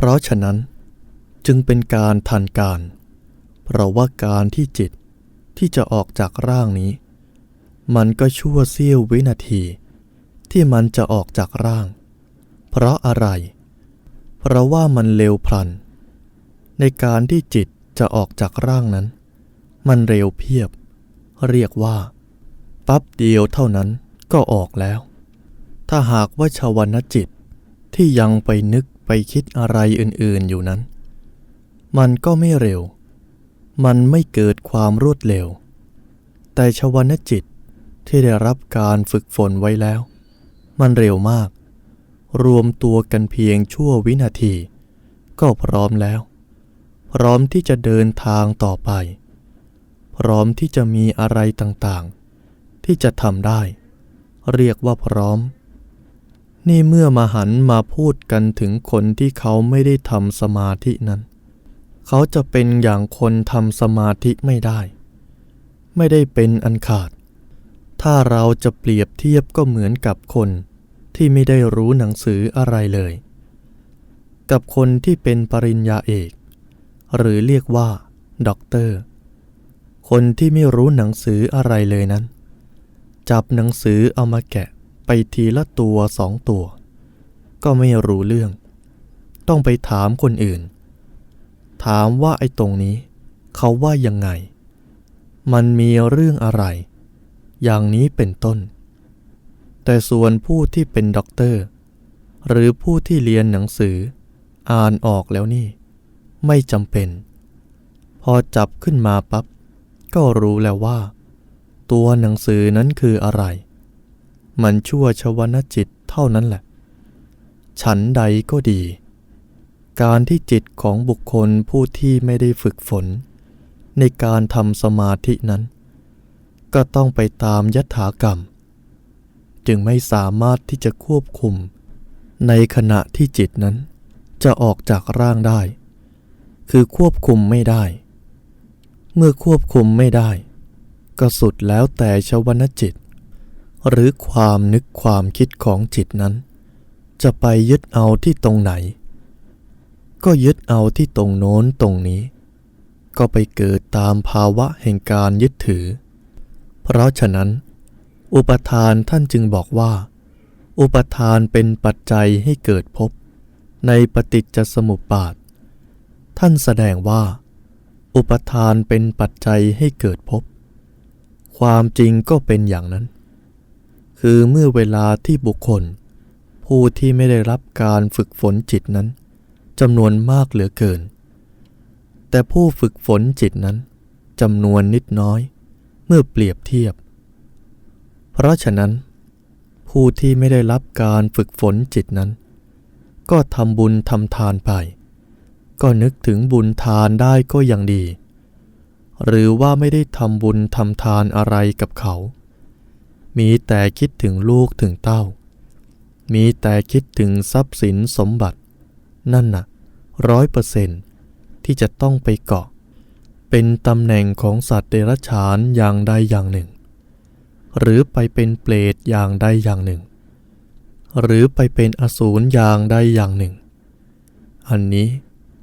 เพราะฉะนั้นจึงเป็นการทันการ เพราะว่าการที่จิตที่จะออกจากร่างนี้ มันก็ชั่วเสี้ยววินาที ที่มันจะออกจากร่าง เพราะอะไร เพราะว่ามันเร็วพลัน ในการที่จิตจะออกจากร่างนั้น มันเร็วเพียบ เรียกว่า ปั๊บเดียวเท่านั้นก็ออกแล้ว ถ้าหากว่าชาวนะจิตที่ยังไปนึก ไปคิดอะไรอื่นๆอยู่นั้น มันก็ไม่เร็ว มันไม่เกิดความรวดเร็ว แต่ชาวนจิตที่ได้รับการฝึกฝนไว้แล้ว มันเร็วมาก รวมตัวกันเพียงชั่ววินาที ก็พร้อมแล้ว พร้อมที่จะเดินทางต่อไป พร้อมที่จะมีอะไรต่างๆ ที่จะทำได้ เรียกว่าพร้อม นี่เมื่อมาหันมาพูดกันถึงคนที่เขาไม่ได้ทำสมาธินั้น เขาจะเป็นอย่างคนทำสมาธิไม่ได้ ไม่ได้เป็นอันขาด ถ้าเราจะเปรียบเทียบก็เหมือนกับคนที่ไม่ได้รู้หนังสืออะไรเลย กับคนที่เป็นปริญญาเอก หรือเรียกว่าด็อกเตอร์ คนที่ไม่รู้หนังสืออะไรเลยนั้น จับหนังสือเอามาแกะ ไปทีละตัวสองตัว ก็ไม่รู้เรื่อง ต้องไปถามคนอื่น ถามว่าไอ้ตรงนี้ เขาว่ายังไง มันมีเรื่องอะไร อย่างนี้เป็นต้น แต่ส่วนผู้ที่เป็นด็อกเตอร์ หรือผู้ที่เรียนหนังสือ อ่านออกแล้วนี่ ไม่จำเป็น พอจับขึ้นมาปับ๊บก็รู้แล้วว่า ตัวหนังสือนั้นคืออะไร มันชั่วชวนาจิตเท่านั้นแหละ ฉันใดก็ดี การที่จิตของบุคคลผู้ที่ไม่ได้ฝึกฝน ในการทำสมาธินั้น ก็ต้องไปตามยถากรรม จึงไม่สามารถที่จะควบคุม ในขณะที่จิตนั้น จะออกจากร่างได้ คือควบคุมไม่ได้ เมื่อควบคุมไม่ได้ ก็สุดแล้วแต่ชวนาจิต หรือความนึกความคิดของจิตนั้น จะไปยึดเอาที่ตรงไหน ก็ยึดเอาที่ตรงโน้นตรงนี้ ก็ไปเกิดตามภาวะแห่งการยึดถือ เพราะฉะนั้น อุปทานท่านจึงบอกว่า อุปทานเป็นปัจจัยให้เกิดภพในปฏิจจสมุปบาท ท่านแสดงว่า อุปทานเป็นปัจจัยให้เกิดภพความจริงก็เป็นอย่างนั้น คือเมื่อเวลาที่บุคคล ผู้ที่ไม่ได้รับการฝึกฝนจิตนั้นจำนวนมากเหลือเกิน แต่ผู้ฝึกฝนจิตนั้นจำนวนนิดน้อย เมื่อเปรียบเทียบ เพราะฉะนั้น ผู้ที่ไม่ได้รับการฝึกฝนจิตนั้น ก็ทำบุญทำทานไป ก็นึกถึงบุญทานได้ก็ยังดี หรือว่าไม่ได้ทำบุญทำทานอะไรกับเขา มีแต่คิดถึงลูกถึงเต้า มีแต่คิดถึงทรัพย์สินสมบัติ นั่นน่ะร้อยเปอร์เซนที่จะต้องไปเกาะ เป็นตำแหน่งของสัตว์เดรัจฉานอย่างใดอย่างหนึ่ง หรือไปเป็นเปรตอย่างใดอย่างหนึ่ง หรือไปเป็นอสูรอย่างใดอย่างหนึ่ง อันนี้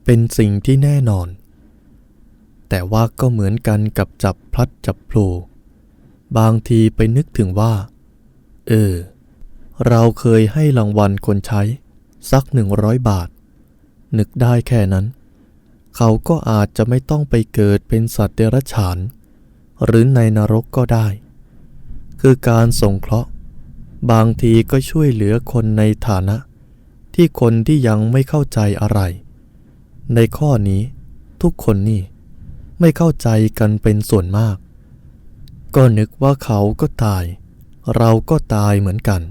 เป็นสิ่งที่แน่นอน แต่ว่าก็เหมือนกันกับจับพลัดจับพลู บางทีไปนึกถึงว่า เออ เราเคยให้รางวัลคนใช้ สักหนึ่งร้อยบาท นึกได้แค่นั้น เขาก็อาจจะไม่ต้องไปเกิดเป็นสัตว์เดรัจฉาน หรือในนรกก็ได้ คือการสงเคราะห์ บางทีก็ช่วยเหลือคนในฐานะ ที่คนที่ยังไม่เข้าใจอะไร ในข้อนี้ทุกคนนี่ ไม่เข้าใจกันเป็นส่วนมาก ก็นึกว่าเขาก็ตาย เราก็ตายเหมือนกัน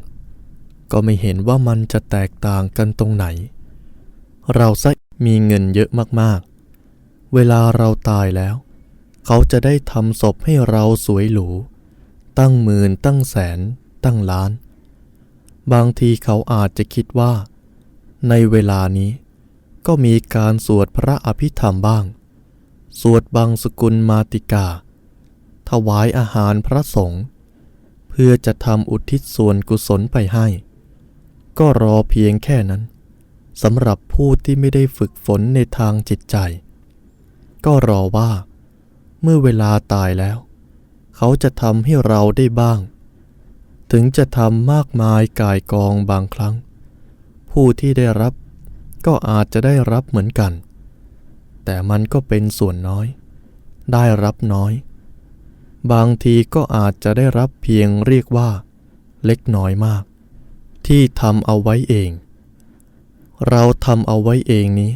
ก็ไม่เห็นว่ามันจะแตกต่างกันตรงไหน เราซะมีเงินเยอะมากๆ เวลาเราตายแล้ว เขาจะได้ทำศพให้เราสวยหรู ตั้งหมื่นตั้งแสน ตั้งล้าน บางทีเขาอาจจะคิดว่า ในเวลานี้ ก็มีการสวดพระอภิธรรมบ้าง สวดบางสกุลมาติกา วายอาหารพระสงฆ์เพื่อจะทำอุทิศส่วนกุศลไปให้ ก็รอเพียงแค่นั้นสำหรับผู้ที่ไม่ได้ฝึกฝนในทางจิตใจ ก็รอว่า เมื่อเวลาตายแล้ว เขาจะทำให้เราได้บ้าง ถึงจะทำมากมายกายกองบางครั้ง ผู้ที่ได้รับก็อาจจะได้รับเหมือนกัน แต่มันก็เป็นส่วนน้อย ได้รับน้อย บางทีก็อาจจะได้รับเพียงเรียกว่า เล็กน้อยมาก ที่ทำเอาไว้เอง เราทำเอาไว้เองนี้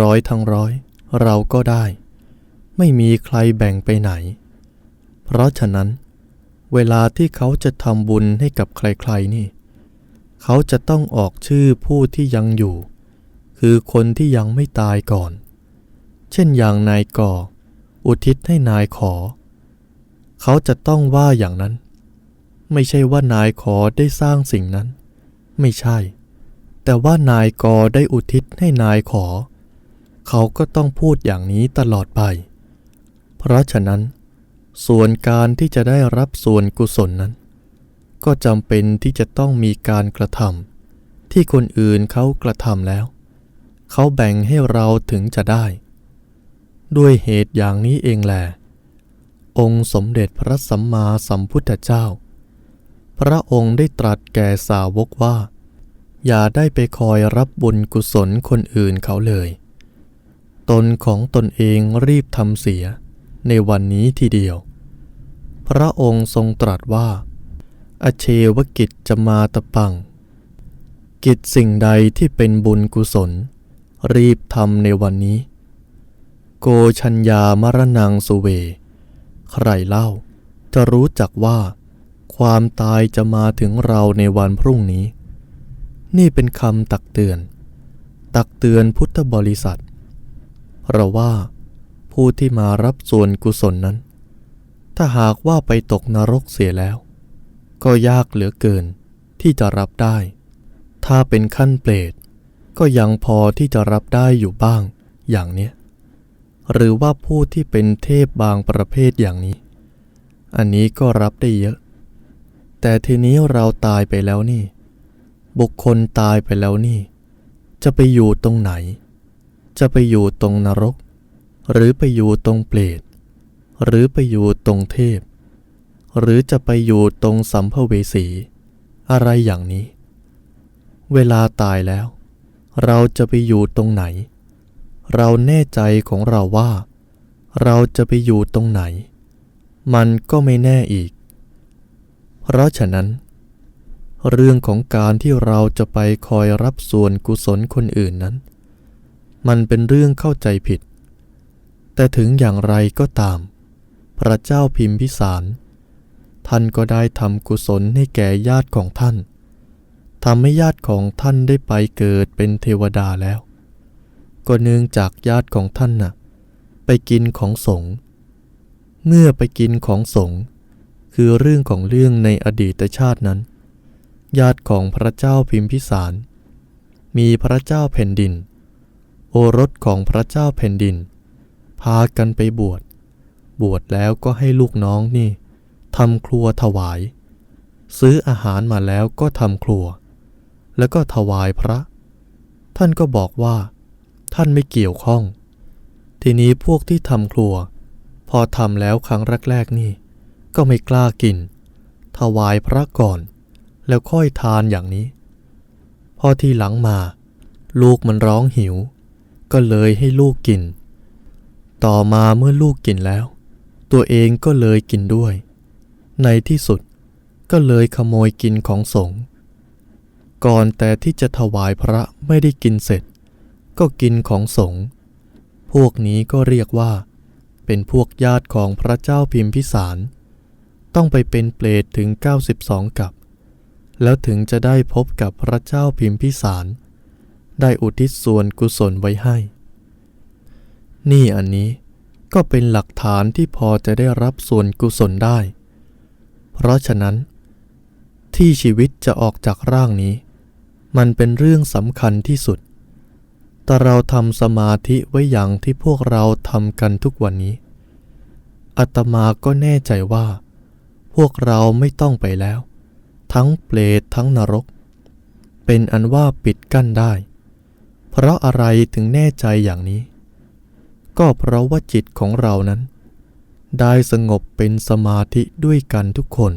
ร้อยทั้งร้อย เราก็ได้ ไม่มีใครแบ่งไปไหน เพราะฉะนั้น เวลาที่เขาจะทำบุญให้กับใครๆนี่ เขาจะต้องออกชื่อผู้ที่ยังอยู่ คือคนที่ยังไม่ตายก่อน เช่นอย่างนายก่อ อุทิศให้นายขอ เขาจะต้องว่าอย่างนั้น ไม่ใช่ว่านายขอได้สร้างสิ่งนั้น ไม่ใช่ แต่ว่านายกอได้อุทิศให้นายขอ เขาก็ต้องพูดอย่างนี้ตลอดไป เพราะฉะนั้น ส่วนการที่จะได้รับส่วนกุศลนั้น ก็จำเป็นที่จะต้องมีการกระทำที่คนอื่นเขากระทำแล้ว เขาแบ่งให้เราถึงจะได้ ด้วยเหตุอย่างนี้เองแหละ องค์สมเด็จพระสัมมาสัมพุทธเจ้า พระองค์ได้ตรัสแก่สาวกว่า อย่าได้ไปคอยรับบุญกุศลคนอื่นเขาเลย ตนของตนเองรีบทำเสียในวันนี้ทีเดียว พระองค์ทรงตรัสว่า อเชวกิจจะมาตะปัง กิจสิ่งใดที่เป็นบุญกุศล รีบทำในวันนี้ โกชัญญามรณังสุเว ใครเล่า จะรู้จักว่า ความตายจะมาถึงเราในวันพรุ่งนี้ นี่เป็นคำตักเตือน ตักเตือนพุทธบริษัท เราว่า ผู้ที่มารับส่วนกุศลนั้น ถ้าหากว่าไปตกนรกเสียแล้ว ก็ยากเหลือเกินที่จะรับได้ ถ้าเป็นขั้นเปรตก็ยังพอที่จะรับได้อยู่บ้างอย่างเนี้ย หรือว่าผู้ที่เป็นเทพบางประเภทอย่างนี้ อันนี้ก็รับได้เยอะ แต่ทีนี้เราตายไปแล้วนี่ บุคคลตายไปแล้วนี่ จะไปอยู่ตรงไหน จะไปอยู่ตรงนรก หรือไปอยู่ตรงเปรตหรือไปอยู่ตรงเทพ หรือจะไปอยู่ตรงสัมภเวสี อะไรอย่างนี้ เวลาตายแล้ว เราจะไปอยู่ตรงไหน เราแน่ใจของเราว่า เราจะไปอยู่ตรงไหน มันก็ไม่แน่อีก เพราะฉะนั้น เรื่องของการที่เราจะไปคอยรับส่วนกุศลคนอื่นนั้น มันเป็นเรื่องเข้าใจผิด แต่ถึงอย่างไรก็ตาม พระเจ้าพิมพิสาร ท่านก็ได้ทำกุศลให้แก่ญาติของท่านทำให้ญาติของท่านได้ไปเกิดเป็นเทวดาแล้ว ก็เนื่องจากญาติของท่านน่ะ ไปกินของสงฆ์เมื่อไปกินของสงฆ์คือเรื่องของเรื่องในอดีตชาตินั้น ญาติของพระเจ้าพิมพิสาร มีพระเจ้าแผ่นดิน โอรสของพระเจ้าแผ่นดิน พากันไปบวช บวชแล้วก็ให้ลูกน้องนี่ทำครัวถวาย ซื้ออาหารมาแล้วก็ทำครัว แล้วก็ถวายพระ ท่านก็บอกว่า ท่านไม่เกี่ยวข้อง ทีนี้พวกที่ทำครัว พอทำแล้วครั้งแรกๆนี่ ก็ไม่กล้ากิน ถวายพระก่อน แล้วค่อยทานอย่างนี้ พอทีหลังมา ลูกมันร้องหิว ก็เลยให้ลูกกิน ต่อมาเมื่อลูกกินแล้ว ตัวเองก็เลยกินด้วย ในที่สุดก็เลยขโมยกินของสงฆ์ก่อนแต่ที่จะถวายพระไม่ได้กินเสร็จ ก็กินของสงฆ์พวกนี้ก็เรียกว่า เป็นพวกญาติของพระเจ้าพิมพิสาร ต้องไปเป็นเปรตถึง 92 กับ แล้วถึงจะได้พบกับพระเจ้าพิมพิสาร ได้อุทิศส่วนกุศลไว้ให้ นี่อันนี้ก็เป็นหลักฐานที่พอจะได้รับส่วนกุศลได้ เพราะฉะนั้น ที่ชีวิตจะออกจากร่างนี้ มันเป็นเรื่องสำคัญที่สุด แต่เราทำสมาธิไว้อย่างที่พวกเราทำกันทุกวันนี้อาตมาก็แน่ใจว่า พวกเราไม่ต้องไปแล้ว ทั้งเปรตทั้งนรก เป็นอันว่าปิดกั้นได้ เพราะอะไรถึงแน่ใจอย่างนี้ ก็เพราะว่าจิตของเรานั้น ได้สงบเป็นสมาธิด้วยกันทุกคน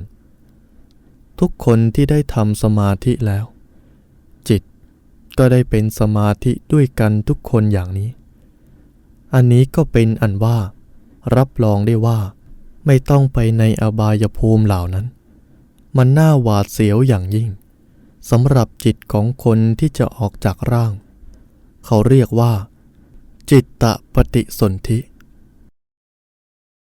ทุกคนที่ได้ทำสมาธิแล้ว ก็ได้เป็นสมาธิด้วยกันทุกคนอย่างนี้ อันนี้ก็เป็นอันว่า รับรองได้ว่า ไม่ต้องไปในอบายภูมิเหล่านั้น มันน่าหวาดเสียวอย่างยิ่งสำหรับจิตของคนที่จะออกจากร่าง เขาเรียกว่า จิตตปฏิสนธิ